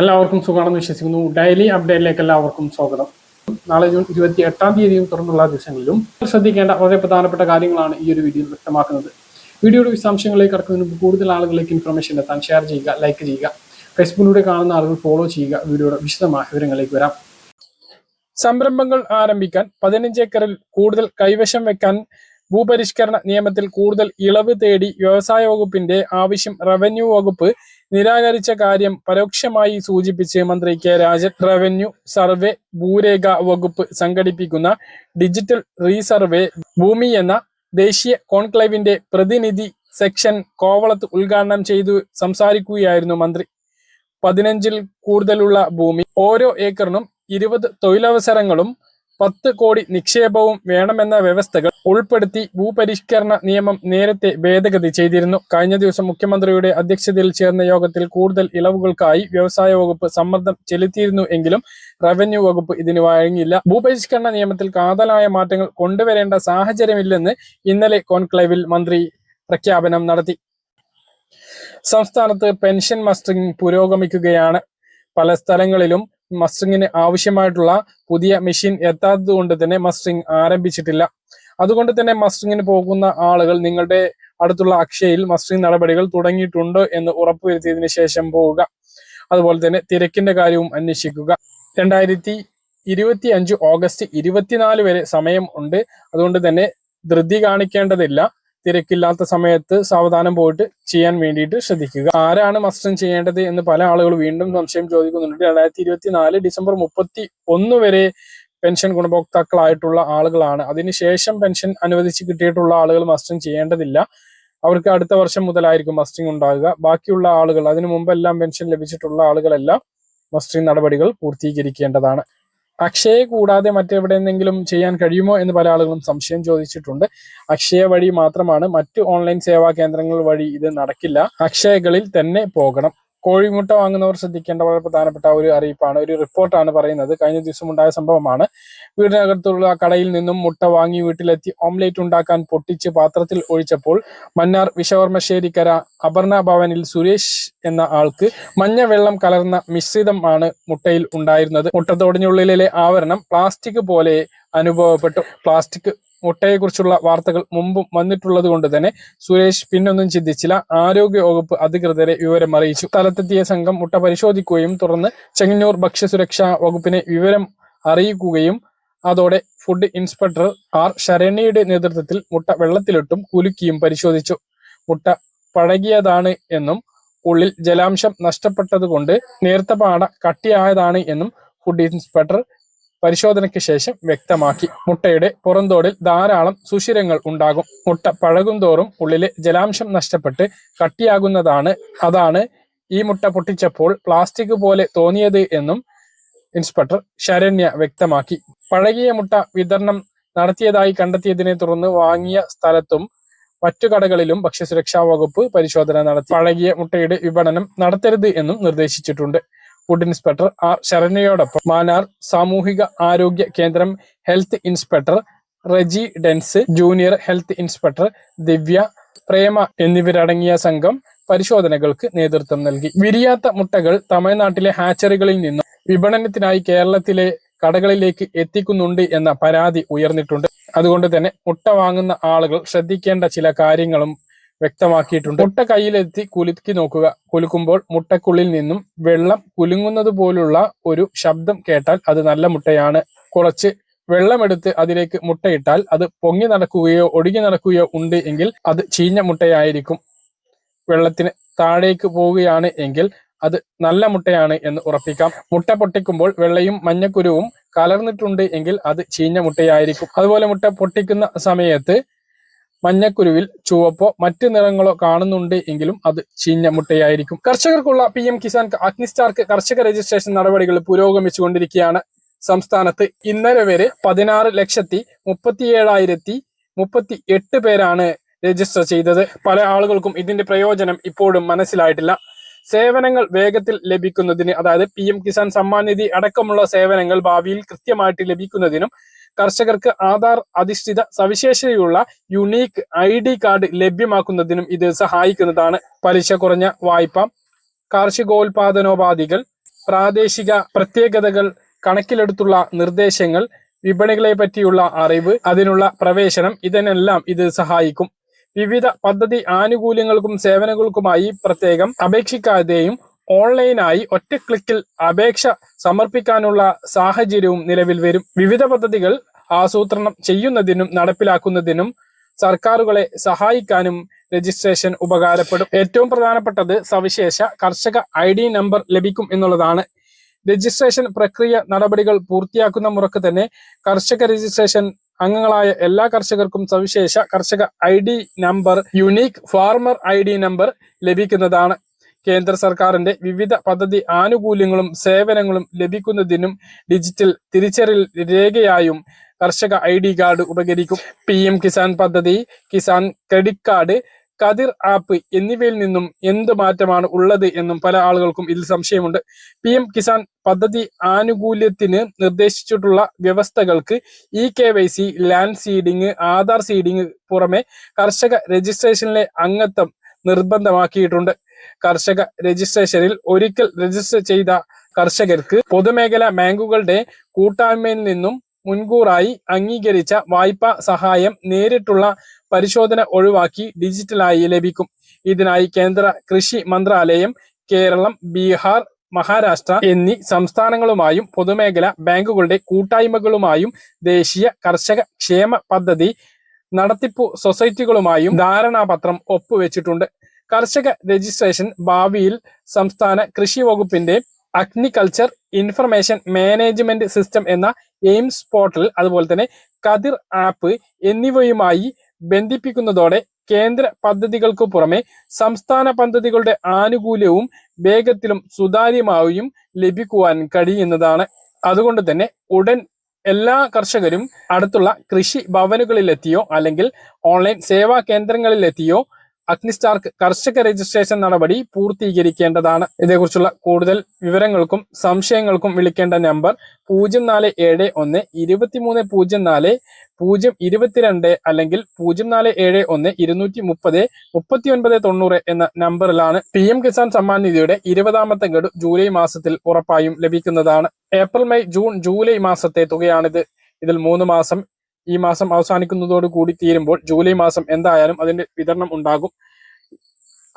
എല്ലാവർക്കും സുഖമാണെന്ന് വിശ്വസിക്കുന്നു. ഡെയിലി അപ്ഡേറ്റിലേക്ക് എല്ലാവർക്കും സ്വാഗതം. നാളെ ജൂൺ ഇരുപത്തി എട്ടാം തീയതിയും തുറന്നുള്ള ദിവസങ്ങളിലും ശ്രദ്ധിക്കേണ്ട വളരെ പ്രധാനപ്പെട്ട കാര്യങ്ങളാണ് ഈ ഒരു വീഡിയോയിൽ വ്യക്തമാക്കുന്നത്. വീഡിയോയുടെ വിശദാംശങ്ങളിലേക്ക് കടക്കുന്നതിന് മുമ്പ് കൂടുതൽ ആളുകളിലേക്ക് ഇൻഫർമേഷൻ എത്താൻ ഷെയർ ചെയ്യുക ലൈക്ക് ചെയ്യുക ഫേസ്ബുക്കിലൂടെ കാണുന്ന ആളുകൾ ഫോളോ ചെയ്യുക വീഡിയോയുടെ വിശദമായ വിവരങ്ങളിലേക്ക് വരാം. സംരംഭങ്ങൾ ആരംഭിക്കാൻ പതിനഞ്ച് ഏക്കറിൽ കൂടുതൽ കൈവശം വെക്കാൻ ഭൂപരിഷ്കരണ നിയമത്തിൽ കൂടുതൽ ഇളവ് തേടി വ്യവസായ വകുപ്പിന്റെ ആവശ്യം റവന്യൂ വകുപ്പ് നിരാകരിച്ച കാര്യം പരോക്ഷമായി സൂചിപ്പിച്ച് മന്ത്രി കെ രാജൻ. റവന്യൂ സർവേ ഭൂരേഖ വകുപ്പ് സംഘടിപ്പിക്കുന്ന ഡിജിറ്റൽ റീസർവേ ഭൂമി എന്ന ദേശീയ കോൺക്ലേവിന്റെ പ്രതിനിധി സെക്ഷൻ കോവളത്ത് ഉദ്ഘാടനം ചെയ്തു സംസാരിക്കുകയായിരുന്നു മന്ത്രി. പതിനഞ്ചിൽ കൂടുതലുള്ള ഭൂമി ഓരോ ഏക്കറിനും ഇരുപത് തൊഴിലവസരങ്ങളും പത്ത് കോടി നിക്ഷേപവും വേണമെന്ന വ്യവസ്ഥകൾ ഉൾപ്പെടുത്തി ഭൂപരിഷ്കരണ നിയമം നേരത്തെ ഭേദഗതി ചെയ്തിരുന്നു. കഴിഞ്ഞ ദിവസം മുഖ്യമന്ത്രിയുടെ അധ്യക്ഷതയിൽ ചേർന്ന യോഗത്തിൽ കൂടുതൽ ഇളവുകൾക്കായി വ്യവസായ വകുപ്പ് സമ്മർദ്ദം ചെലുത്തിയിരുന്നു എങ്കിലും റവന്യൂ വകുപ്പ് ഇതിന് വഴങ്ങിയില്ല. ഭൂപരിഷ്കരണ നിയമത്തിൽ കാതലായ മാറ്റങ്ങൾ കൊണ്ടുവരേണ്ട സാഹചര്യമില്ലെന്ന് ഇന്നലെ കോൺക്ലേവിൽ മന്ത്രി പ്രഖ്യാപനം നടത്തി. സംസ്ഥാനത്ത് പെൻഷൻ മസ്റ്ററിംഗ് പുരോഗമിക്കുകയാണ്. പല സ്ഥലങ്ങളിലും മസ്റ്ററിങ്ങിന് ആവശ്യമായിട്ടുള്ള പുതിയ മെഷീൻ എത്താത്തത് കൊണ്ട് തന്നെ മസ്റ്ററിങ് ആരംഭിച്ചിട്ടില്ല. അതുകൊണ്ട് തന്നെ മസ്റ്ററിങ്ങിന് പോകുന്ന ആളുകൾ നിങ്ങളുടെ അടുത്തുള്ള അക്ഷയയിൽ മസ്റ്ററിങ് നടപടികൾ തുടങ്ങിയിട്ടുണ്ട് എന്ന് ഉറപ്പുവരുത്തിയതിനു ശേഷം പോവുക. അതുപോലെ തന്നെ തിരക്കിന്റെ കാര്യവും അന്വേഷിക്കുക. രണ്ടായിരത്തി ഇരുപത്തി അഞ്ച് ഓഗസ്റ്റ് ഇരുപത്തിനാല് വരെ സമയം ഉണ്ട്. അതുകൊണ്ട് തന്നെ ധൃതി കാണിക്കേണ്ടതില്ല. തിരക്കില്ലാത്ത സമയത്ത് സാവധാനം പോയിട്ട് ചെയ്യാൻ വേണ്ടിയിട്ട് ശ്രദ്ധിക്കുക. ആരാണ് മസ്റ്റം ചെയ്യേണ്ടത് എന്ന് പല ആളുകൾ വീണ്ടും സംശയം ചോദിക്കുന്നുണ്ട്. രണ്ടായിരത്തി ഇരുപത്തിനാല് ഡിസംബർ മുപ്പത്തി ഒന്ന് വരെ പെൻഷൻ ഗുണഭോക്താക്കളായിട്ടുള്ള ആളുകളാണ്. അതിനുശേഷം പെൻഷൻ അനുവദിച്ച് കിട്ടിയിട്ടുള്ള ആളുകൾ മസ്റ്റം ചെയ്യേണ്ടതില്ല. അവർക്ക് അടുത്ത വർഷം മുതലായിരിക്കും മസ്റ്റിംഗ് ഉണ്ടാകുക. ബാക്കിയുള്ള ആളുകൾ അതിനു മുമ്പെല്ലാം പെൻഷൻ ലഭിച്ചിട്ടുള്ള ആളുകളെല്ലാം മസ്റ്റിംഗ് നടപടികൾ പൂർത്തീകരിക്കേണ്ടതാണ്. അക്ഷയെ കൂടാതെ മറ്റെവിടെ എന്തെങ്കിലും ചെയ്യാൻ കഴിയുമോ എന്ന് പല ആളുകളും സംശയം ചോദിച്ചിട്ടുണ്ട്. അക്ഷയ വഴി മാത്രമാണ് മറ്റ് ഓൺലൈൻ സേവാ കേന്ദ്രങ്ങൾ വഴി ഇത് നടക്കില്ല. അക്ഷയകളിൽ തന്നെ പോകണം. കോഴിമുട്ട വാങ്ങുന്നവർ ശ്രദ്ധിക്കേണ്ട വളരെ പ്രധാനപ്പെട്ട ഒരു അറിയിപ്പാണ് ഒരു റിപ്പോർട്ടാണ് പറയുന്നത്. കഴിഞ്ഞ ദിവസം ഉണ്ടായ സംഭവമാണ്. വീടിനകത്തുള്ള കടയിൽ നിന്നും മുട്ട വാങ്ങി വീട്ടിലെത്തി ഓംലേറ്റ് ഉണ്ടാക്കാൻ പൊട്ടിച്ച് പാത്രത്തിൽ ഒഴിച്ചപ്പോൾ മന്നാർ വിശവർമ്മശ്ശേരിക്കര അപർണ ഭവനിൽ സുരേഷ് എന്ന ആൾക്ക് മഞ്ഞ വെള്ളം കലർന്ന മിശ്രിതം ആണ് മുട്ടയിൽ ഉണ്ടായിരുന്നത്. മുട്ട മുട്ടത്തോടിനുള്ളിലെ ആവരണം പ്ലാസ്റ്റിക് പോലെ അനുഭവപ്പെട്ടു. പ്ലാസ്റ്റിക് മുട്ടയെക്കുറിച്ചുള്ള വാർത്തകൾ മുമ്പും വന്നിട്ടുള്ളത് കൊണ്ട് തന്നെ സുരേഷ് പിന്നൊന്നും ചിന്തിച്ചില്ല. ആരോഗ്യ വകുപ്പ് അധികൃതരെ വിവരം അറിയിച്ചു. സ്ഥലത്തെത്തിയ സംഘം മുട്ട പരിശോധിക്കുകയും തുടർന്ന് ചെങ്ങന്നൂർ ഭക്ഷ്യസുരക്ഷാ വകുപ്പിനെ വിവരം അറിയിക്കുകയും അതോടെ ഫുഡ് ഇൻസ്പെക്ടർ ആർ ശരണ്യയുടെ നേതൃത്വത്തിൽ മുട്ട വെള്ളത്തിലിട്ടും കുലുക്കിയും പരിശോധിച്ചു. മുട്ട പഴകിയതാണ് എന്നും ഉള്ളിൽ ജലാംശം നഷ്ടപ്പെട്ടതുകൊണ്ട് നേർത്ത പാട കട്ടിയായതാണ് എന്നും ഫുഡ് ഇൻസ്പെക്ടർ പരിശോധനയ്ക്ക് ശേഷം വ്യക്തമാക്കി. മുട്ടയുടെ പുറന്തോടിൽ ധാരാളം സുഷിരങ്ങൾ ഉണ്ടാകും. മുട്ട പഴകും തോറും ഉള്ളിലെ ജലാംശം നഷ്ടപ്പെട്ട് കട്ടിയാകുന്നതാണ്. അതാണ് ഈ മുട്ട പൊട്ടിച്ചപ്പോൾ പ്ലാസ്റ്റിക് പോലെ തോന്നിയത് എന്നും ഇൻസ്പെക്ടർ ശരണ്യ വ്യക്തമാക്കി. പഴകിയ മുട്ട വിതരണം നടത്തിയതായി കണ്ടെത്തിയതിനെ തുടർന്ന് വാങ്ങിയ സ്ഥലത്തും മറ്റു കടകളിലും ഭക്ഷ്യസുരക്ഷാ വകുപ്പ് പരിശോധന നടത്തി. പഴകിയ മുട്ടയുടെ വിപണനം നടത്തരുത് എന്നും നിർദ്ദേശിച്ചിട്ടുണ്ട്. ഫുഡ് ഇൻസ്പെക്ടർ ആർ ശരണ്യയോടൊപ്പം മാനാർ സാമൂഹിക ആരോഗ്യ കേന്ദ്രം health inspector Reji Dens junior health inspector Divya Prema എന്നിവരടങ്ങിയ സംഘം പരിശോധനകൾക്ക് നേതൃത്വം നൽകി. വിരിയാത്ത മുട്ടകൾ തമിഴ്നാട്ടിലെ ഹാച്ചറികളിൽ നിന്നും വിപണനത്തിനായി കേരളത്തിലെ കടകളിലേക്ക് എത്തിക്കുന്നുണ്ട് എന്ന പരാതി ഉയർന്നിട്ടുണ്ട്. അതുകൊണ്ട് തന്നെ മുട്ട വാങ്ങുന്ന ആളുകൾ ശ്രദ്ധിക്കേണ്ട ചില കാര്യങ്ങളും വ്യക്തമാക്കിയിട്ടുണ്ട്. മുട്ട കയ്യിലെത്തി കുലുക്കി നോക്കുക. കുലുക്കുമ്പോൾ മുട്ടക്കുള്ളിൽ നിന്നും വെള്ളം കുലുങ്ങുന്നത് പോലുള്ള ഒരു ശബ്ദം കേട്ടാൽ അത് നല്ല മുട്ടയാണ്. കുറച്ച് വെള്ളമെടുത്ത് അതിലേക്ക് മുട്ടയിട്ടാൽ അത് പൊങ്ങി നടക്കുകയോ ഒടുങ്ങി നടക്കുകയോ ഉണ്ട് എങ്കിൽ അത് ചീഞ്ഞ മുട്ടയായിരിക്കും. വെള്ളത്തിന് താഴേക്ക് പോവുകയാണ് എങ്കിൽ അത് നല്ല മുട്ടയാണ് എന്ന് ഉറപ്പിക്കാം. മുട്ട പൊട്ടിക്കുമ്പോൾ വെള്ളയും മഞ്ഞക്കുരുവും കലർന്നിട്ടുണ്ട് എങ്കിൽ അത് ചീഞ്ഞ മുട്ടയായിരിക്കും. അതുപോലെ മുട്ട പൊട്ടിക്കുന്ന സമയത്ത് മഞ്ഞക്കുരുവിൽ ചുവപ്പോ മറ്റു നിറങ്ങളോ കാണുന്നുണ്ട് എങ്കിലും അത് ചീഞ്ഞ മുട്ടയായിരിക്കും. കർഷകർക്കുള്ള പി എം കിസാൻ അഗ്നിസ്റ്റാർക്ക് കർഷക രജിസ്ട്രേഷൻ നടപടികൾ പുരോഗമിച്ചുകൊണ്ടിരിക്കുകയാണ്. സംസ്ഥാനത്ത് ഇന്നലെ വരെ പതിനാറ് ലക്ഷത്തി മുപ്പത്തിയേഴായിരത്തി മുപ്പത്തി എട്ട് പേരാണ് രജിസ്റ്റർ ചെയ്തത്. പല ആളുകൾക്കും ഇതിന്റെ പ്രയോജനം ഇപ്പോഴും മനസ്സിലായിട്ടില്ല. സേവനങ്ങൾ വേഗത്തിൽ ലഭിക്കുന്നതിന് അതായത് പി എം കിസാൻ സമ്മാൻ നിധി അടക്കമുള്ള സേവനങ്ങൾ ഭാവിയിൽ കൃത്യമായിട്ട് ലഭിക്കുന്നതിനും കർഷകർക്ക് ആധാർ അധിഷ്ഠിത സവിശേഷതയുള്ള യുണീക്ക് ഐ ഡി കാർഡ് ലഭ്യമാക്കുന്നതിനും ഇത് സഹായിക്കുന്നതാണ് പലിശ കുറഞ്ഞ വായ്പ. കാർഷികോൽപാദനോപാധികൾ പ്രാദേശിക പ്രത്യേകതകൾ കണക്കിലെടുത്തുള്ള നിർദ്ദേശങ്ങൾ വിപണികളെ പറ്റിയുള്ള അറിവ് അതിനുള്ള പ്രവേശനം ഇതിനെല്ലാം ഇത് സഹായിക്കും. വിവിധ പദ്ധതി ആനുകൂല്യങ്ങൾക്കും സേവനങ്ങൾക്കുമായി പ്രത്യേകം അപേക്ഷിക്കാതെയും ഓൺലൈനായി ഒറ്റ ക്ലിക്കിൽ അപേക്ഷ സമർപ്പിക്കാനുള്ള സാഹചര്യവും നിലവിൽ വരും. വിവിധ പദ്ധതികൾ ആസൂത്രണം ചെയ്യുന്നതിനും നടപ്പിലാക്കുന്നതിനും സർക്കാരുകളെ സഹായിക്കാനും രജിസ്ട്രേഷൻ ഉപകാരപ്പെടും. ഏറ്റവും പ്രധാനപ്പെട്ടത് സവിശേഷ കർഷക ഐ ഡി നമ്പർ ലഭിക്കും എന്നുള്ളതാണ്. രജിസ്ട്രേഷൻ പ്രക്രിയ നടപടികൾ പൂർത്തിയാക്കുന്ന മുറക്ക് തന്നെ കർഷക രജിസ്ട്രേഷൻ അംഗങ്ങളായ എല്ലാ കർഷകർക്കും സവിശേഷ കർഷക I number unique farmer I number ലഭിക്കുന്നതാണ്. കേന്ദ്ര സർക്കാരിന്റെ വിവിധ പദ്ധതി ആനുകൂല്യങ്ങളും സേവനങ്ങളും ലഭിക്കുന്നതിനും ഡിജിറ്റൽ തിരിച്ചറിയൽ രേഖയായും കർഷക ഐ ഡി കാർഡ് ഉപകരിക്കും. പി എം കിസാൻ പദ്ധതി Kisan credit card Kathir app എന്നിവയിൽ നിന്നും എന്ത് മാറ്റമാണ് ഉള്ളത് എന്നും പല ആളുകൾക്കും ഇതിൽ സംശയമുണ്ട്. പി എം കിസാൻ പദ്ധതി ആനുകൂല്യത്തിന് നിർദ്ദേശിച്ചിട്ടുള്ള വ്യവസ്ഥകൾക്ക് E K Y C land seeding Aadhaar seeding പുറമെ കർഷക രജിസ്ട്രേഷനിലെ അംഗത്വം നിർബന്ധമാക്കിയിട്ടുണ്ട്. കർഷക രജിസ്ട്രേഷനിൽ ഒരിക്കൽ രജിസ്റ്റർ ചെയ്ത കർഷകർക്ക് പൊതുമേഖലാ ബാങ്കുകളുടെ കൂട്ടായ്മയിൽ നിന്നും മുൻകൂറായി അംഗീകരിച്ച വായ്പാ സഹായം നേരിട്ടുള്ള പരിശോധന ഒഴിവാക്കി ഡിജിറ്റലായി ലഭിക്കും. ഇതിനായി കേന്ദ്ര കൃഷി മന്ത്രാലയം കേരളം ബീഹാർ മഹാരാഷ്ട്ര എന്നീ സംസ്ഥാനങ്ങളുമായും പൊതുമേഖലാ ബാങ്കുകളുടെ കൂട്ടായ്മകളുമായും ദേശീയ കർഷക ക്ഷേമ പദ്ധതി നടത്തിപ്പു സൊസൈറ്റികളുമായും ധാരണാപത്രം ഒപ്പുവെച്ചിട്ടുണ്ട്. കർഷക രജിസ്ട്രേഷൻ ഭാവിയിൽ സംസ്ഥാന കൃഷി വകുപ്പിന്റെ അഗ്നികൾച്ചർ ഇൻഫർമേഷൻ മാനേജ്മെന്റ് സിസ്റ്റം എന്ന എയിംസ് പോർട്ടൽ അതുപോലെ തന്നെ കതിർ ആപ്പ് എന്നിവയുമായി ബന്ധിപ്പിക്കുന്നതോടെ കേന്ദ്ര പദ്ധതികൾക്ക് പുറമെ സംസ്ഥാന പദ്ധതികളുടെ ആനുകൂല്യവും വേഗത്തിലും സുതാര്യമായും ലഭിക്കുവാൻ കഴിയുന്നതാണ്. അതുകൊണ്ട് തന്നെ ഉടൻ എല്ലാ കർഷകരും അടുത്തുള്ള കൃഷി ഭവനുകളിലെത്തിയോ അല്ലെങ്കിൽ ഓൺലൈൻ സേവാ കേന്ദ്രങ്ങളിലെത്തിയോ അഗ്നിസ്റ്റാർക്ക് കർഷക രജിസ്ട്രേഷൻ നടപടി പൂർത്തീകരിക്കേണ്ടതാണ്. ഇതേക്കുറിച്ചുള്ള കൂടുതൽ വിവരങ്ങൾക്കും സംശയങ്ങൾക്കും വിളിക്കേണ്ട നമ്പർ പൂജ്യം നാല് ഏഴ് ഒന്ന് ഇരുപത്തിമൂന്ന് പൂജ്യം നാല് പൂജ്യം ഇരുപത്തിരണ്ട് അല്ലെങ്കിൽ പൂജ്യം നാല് ഏഴ് ഒന്ന് ഇരുന്നൂറ്റി മുപ്പത് മുപ്പത്തി ഒൻപത് തൊണ്ണൂറ് എന്ന നമ്പറിലാണ് പി എം കിസാൻ സമ്മാൻ നിധിയുടെ ഇരുപതാമത്തെ ഗഡു ജൂലൈ മാസത്തിൽ ഉറപ്പായും ലഭിക്കുന്നതാണ്. ഏപ്രിൽ മെയ് ജൂൺ ജൂലൈ മാസത്തെ തുകയാണിത്. ഇതിൽ മൂന്ന് മാസം ഈ മാസം അവസാനിക്കുന്നതോട് കൂടി തീരുമ്പോൾ ജൂലൈ മാസം എന്തായാലും അതിന്റെ വിതരണം ഉണ്ടാകും.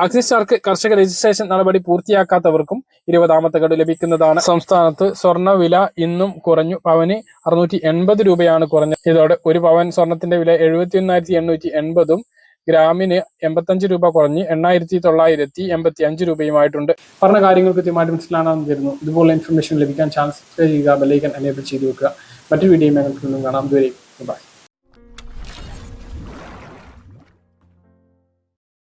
അഗ്നിസ്റ്റാർക്ക് കർഷക രജിസ്ട്രേഷൻ നടപടി പൂർത്തിയാക്കാത്തവർക്കും ഇരുപതാമത്തെ ഗഡു ലഭിക്കുന്നതാണ്. സംസ്ഥാനത്ത് സ്വർണ വില ഇന്നും കുറഞ്ഞു. പവന് അറുന്നൂറ്റി എൺപത് രൂപയാണ് കുറഞ്ഞത്. ഇതോടെ ഒരു പവൻ സ്വർണത്തിന്റെ വില എഴുപത്തി ഒന്നായിരത്തി എണ്ണൂറ്റി എൺപതും ഗ്രാമിന് എൺപത്തഞ്ച് രൂപ കുറഞ്ഞ് എണ്ണായിരത്തി തൊള്ളായിരത്തി എൺപത്തി അഞ്ച് രൂപയുമായിട്ടുണ്ട്. പറഞ്ഞ കാര്യങ്ങൾ കൃത്യമായിട്ട് മനസ്സിലാണെന്ന് തരുന്നു ഇതുപോലെ ഇൻഫർമേഷൻ ലഭിക്കാൻ ചാനൽ സബ്സ്ക്രൈബ് ചെയ്യുക ബെല്ലൈക്കൻ എനേബിൾ ചെയ്ത് വെക്കുക. മറ്റു വീഡിയോ ഞങ്ങൾക്ക് കാണാം. Goodbye.